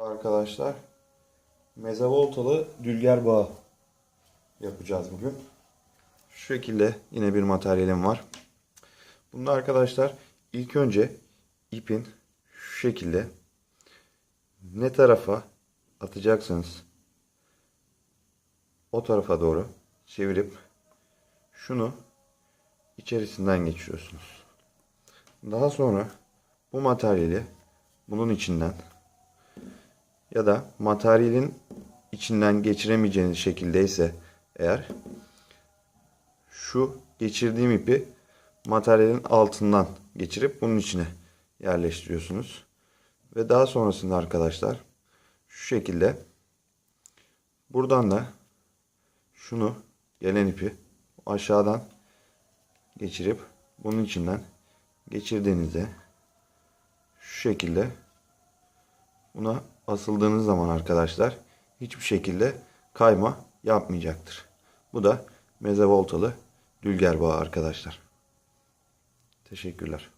Arkadaşlar mezavoltalı dülger bağı yapacağız bugün. Şu şekilde yine bir materyalim var. Bunda arkadaşlar ilk önce ipin şu şekilde ne tarafa atacaksınız o tarafa doğru çevirip şunu içerisinden geçiriyorsunuz. Daha sonra bu materyali bunun içinden ya da materyalin içinden geçiremeyeceğiniz şekildeyse eğer şu geçirdiğim ipi materyalin altından geçirip bunun içine yerleştiriyorsunuz. Ve daha sonrasında arkadaşlar şu şekilde buradan da şunu gelen ipi aşağıdan geçirip bunun içinden geçirdiğinizde şu şekilde buna asıldığınız zaman arkadaşlar hiçbir şekilde kayma yapmayacaktır. Bu da mezevoltalı dülger bağı arkadaşlar. Teşekkürler.